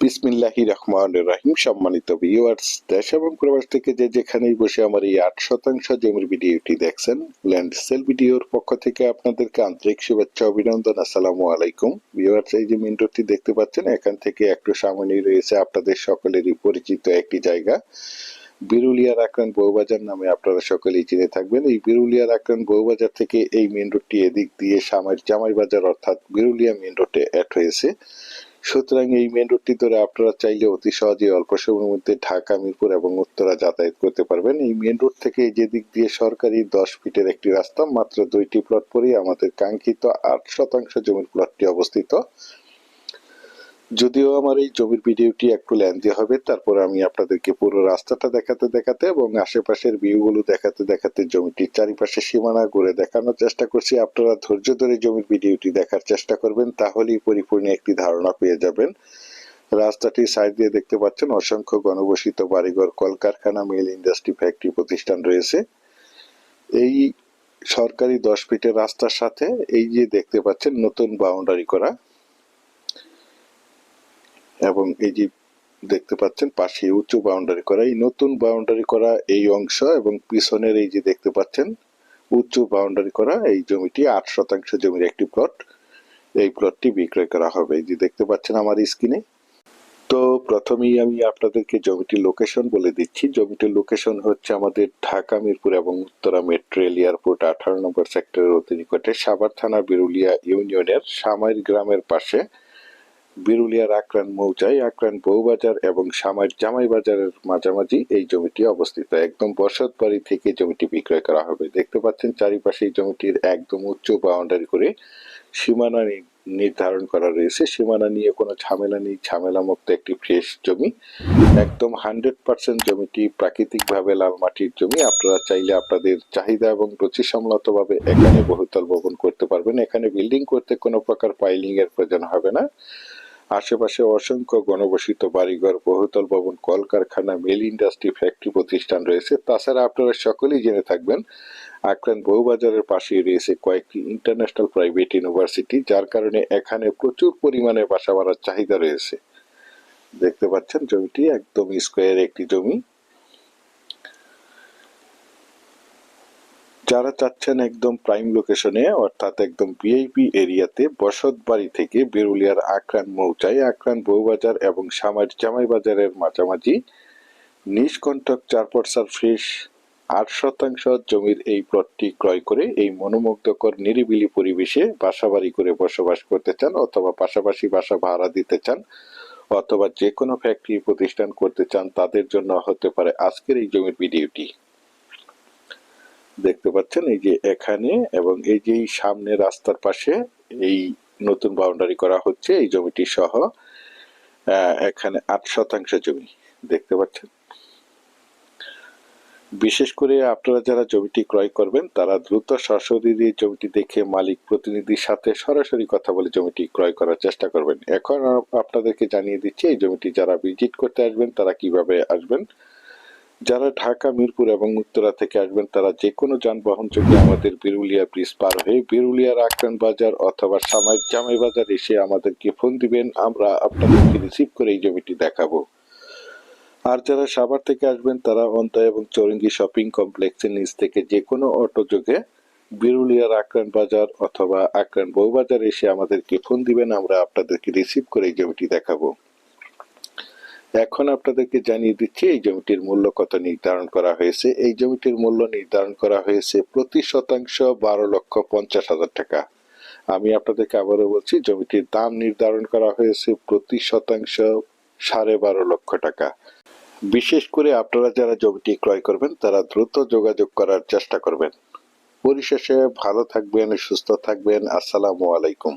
বিসমিল্লাহি রহমান রাহিম। সম্মানিত ভিউয়ার্স দেশ এবং প্রবাস থেকে যে যেখানেই বসে আমার এই আট শতাংশ জমির ভিডিওটি দেখছেন ল্যান্ড সেল ভিডিওর পক্ষ থেকে আপনাদেরকে আন্তরিক শুভেচ্ছা, অভিনন্দন, আসসালামু আলাইকুম। ভিউয়ার্স এই যে মেন রোডটি দেখতে পাচ্ছেন, এখান থেকে একটু সামনেই রয়েছে আপনাদের সকলেরই পরিচিত একটি জায়গা। বিরুলিয়ার আক্রান্ত বউবাজার নামে আপনারা সকলেই চিনে থাকবেন। এই বিরুলিয়ার আক্রান্ত বউবাজার থেকে এই মেন রোডটি এদিক দিয়ে সামার জামাই বাজার অর্থাৎ বিরুলিয়া মেন রোডে অ্যাড হয়েছে। সুতরাং এই মেন রোডটি ধরে আপনারা চাইলে অতি সহজে অল্প সময়ের মধ্যে ঢাকা, মিরপুর এবং উত্তরা যাতায়াত করতে পারবেন। এই মেন রোড থেকে যে দিক দিয়ে সরকারি দশ ফিটের একটি রাস্তা, মাত্র দুইটি প্লট পরেই আমাদের কাঙ্ক্ষিত আট শতাংশ জমির প্লটটি অবস্থিত। যদিও আমার এই জমির ভিডিওটি একটু লেন্দি হবে, তারপর আমি আপনাদেরকে পুরো রাস্তাটা দেখাতে দেখাতে এবং আশেপাশের ভিউগুলো দেখাতে দেখাতে জমিটির চারিপাশে সীমানা ঘুরে দেখানোর চেষ্টা করছি। আপনারা ধৈর্য ধরে জমির ভিডিওটি দেখার চেষ্টা করবেন, তাহলেই পরিপূর্ণ একটি ধারণা পেয়ে যাবেন। রাস্তাটির সাইড দিয়ে দেখতে পাচ্ছেন অসংখ্য গণবসিত বাড়িঘর, কলকারখানা মিল ইন্ডাস্ট্রি ফ্যাক্টরি প্রতিষ্ঠান রয়েছে। এই সরকারি দশ ফিটের রাস্তার সাথে এই যে দেখতে পাচ্ছেন নতুন বাউন্ডারি করা। এবং এই যে দেখতে পাচ্ছেন, পাশে উঁচু বাউন্ডারি করা, এই নতুন বাউন্ডারি করা এই অংশ এবং পিছনের এই যে দেখতে পাচ্ছেন, উঁচু বাউন্ডারি করা এই জমিটি, আট শতাংশ জমির একটি প্লট এই প্লটটি বিক্রয় করা হবে। এই যে দেখতে পাচ্ছেন আমার স্ক্রিনে তো প্রথমেই আমি আপনাদেরকে জমিটির লোকেশন বলে দিচ্ছি। জমিটির লোকেশন হচ্ছে আমাদের ঢাকা, মিরপুর এবং উত্তরা মেট্রো রেল এয়ারপোর্ট আঠারো নম্বর সেক্টরের অতি নিকটে সাভার থানা বিরুলিয়া ইউনিয়নের সামাইর গ্রামের পাশে। বিরুলিয়ার আক্রান মৌজায় আক্রান বউবাজার এবং সামাইর জামাই বাজারের মাঝামাঝি এই জমিটি অবস্থিত। একদম বসত বাড়ি থেকে জমিটি বিক্রয় করা হবে। দেখতে পাচ্ছেন চারিপাশে এই জমিটির একদম উচ্চ বাউন্ডারি করে সীমানা নির্ধারণ করা রয়েছে। সীমানা নিয়ে কোনো ঝামেলা নেই। ঝামেলা মুক্ত একটি ফ্রেশ জমি। একদম হান্ড্রেড পার্সেন্ট জমিটি প্রাকৃতিকভাবে লাল মাটির জমি। আপনারা চাইলে আপনাদের চাহিদা এবং রুচি সম্মতভাবে এখানে বহুতল ভবন করতে পারবেন। এখানে বিল্ডিং করতে কোনো প্রকার পাইলিং এর প্রয়োজন হবে না। আশেপাশে অসংখ্য গণবসিত বাড়িঘর, বহুতল ভবন, কলকারখানা, মিল ইন্ডাস্ট্রি, ফ্যাক্টরি প্রতিষ্ঠান রয়েছে। তাছাড়া আপনারা সকলেই জেনে থাকবেন আক্রান্ত বউবাজারের পাশেই রয়েছে কয়েকটি ইন্টারন্যাশনাল প্রাইভেট ইউনিভার্সিটি, যার কারণে এখানে প্রচুর পরিমাণে বাসা বাড়ার চাহিদা রয়েছে। দেখতে পাচ্ছেন জমিটি, একদম স্কোয়ার একটি জমি। যারা চাচ্ছেন একদম প্রাইম লোকেশনে অর্থাৎ একদম ভিআইপি এরিয়াতে বসত বাড়ি থেকে বেরুলিয়ার আক্রান মৌচাই, আক্রান বউবাজার এবং সামার জামাই বাজারের মাঝামাঝি নিষ্কণ্ঠক চার পরসার ফ্রেশ আট শতাংশ জমির এই প্লটটি ক্রয় করে এই মনোমুগ্ধকর নিরিবিলি পরিবেশে বাসাবাড়ি করে বসবাস করতে চান অথবা পাশাপাশি বাসা ভাড়া দিতে চান অথবা যে কোনো ফ্যাক্টরি প্রতিষ্ঠান করতে চান, তাদের জন্য হতে পারে আজকের এই জমির ভিডিওটি। দেখতে পাচ্ছেন, এই যে এখানে এবং এই যে সামনে রাস্তার পাশে এই নতুন বাউন্ডারি করা হচ্ছে, এই জমিটি সহ এখানে আট শতাংশ জমি দেখতে পাচ্ছেন। বিশেষ করে আপনারা যারা জমিটি ক্রয় করবেন, তারা দ্রুত সরাসরি এই জমিটি দেখে মালিক প্রতিনিধির সাথে সরাসরি কথা বলে জমিটি ক্রয় করার চেষ্টা করবেন। এখন আপনাদেরকে জানিয়ে দিচ্ছি, এই জমিটি যারা ভিজিট করতে আসবেন, তারা কীভাবে আসবেন যারা ঢাকা, মিরপুর এবং উত্তরা থেকে আসবেন, তারা যে কোনো যানবাহন যোগে আমাদের বিরুলিয়া ব্রিজ পার হয়ে বিরুলিয়ার আক্রান বাজার অথবা সামাই জামাই বাজার এসে আমাদেরকে ফোন দিবেন। আমরা আপনাদেরকে রিসিভ করে এই জমিটি দেখাবো। আর যারা সাভার থেকে আসবেন, তারা অন্তা এবং চৌরঙ্গি শপিং কমপ্লেক্সের নিচ থেকে যে কোনো অটো যোগে বিরুলিয়ার আক্রান বাজার অথবা আক্রান বউবাজার এসে আমাদেরকে ফোন দিবেন। আমরা আপনাদেরকে রিসিভ করে এই জমিটি দেখাবো। এখন আপনাদেরকে জানিয়ে দিচ্ছি, এই জমিটির মূল্য কত নির্ধারণ করা হয়েছে? এই জমিটির মূল্য নির্ধারণ করা হয়েছে প্রতি শতাংশ বারো লক্ষ পঞ্চাশ হাজার টাকা। আমি আপনাদেরকে আবারও বলছি, জমিটির দাম নির্ধারণ করা হয়েছে প্রতি শতাংশ সাড়ে বারো লক্ষ টাকা। বিশেষ করে আপনারা যারা জমিটি ক্রয় করবেন, তারা দ্রুত যোগাযোগ করার চেষ্টা করবেন। পরিশেষে ভালো থাকবেন, সুস্থ থাকবেন। আসসালামু আলাইকুম।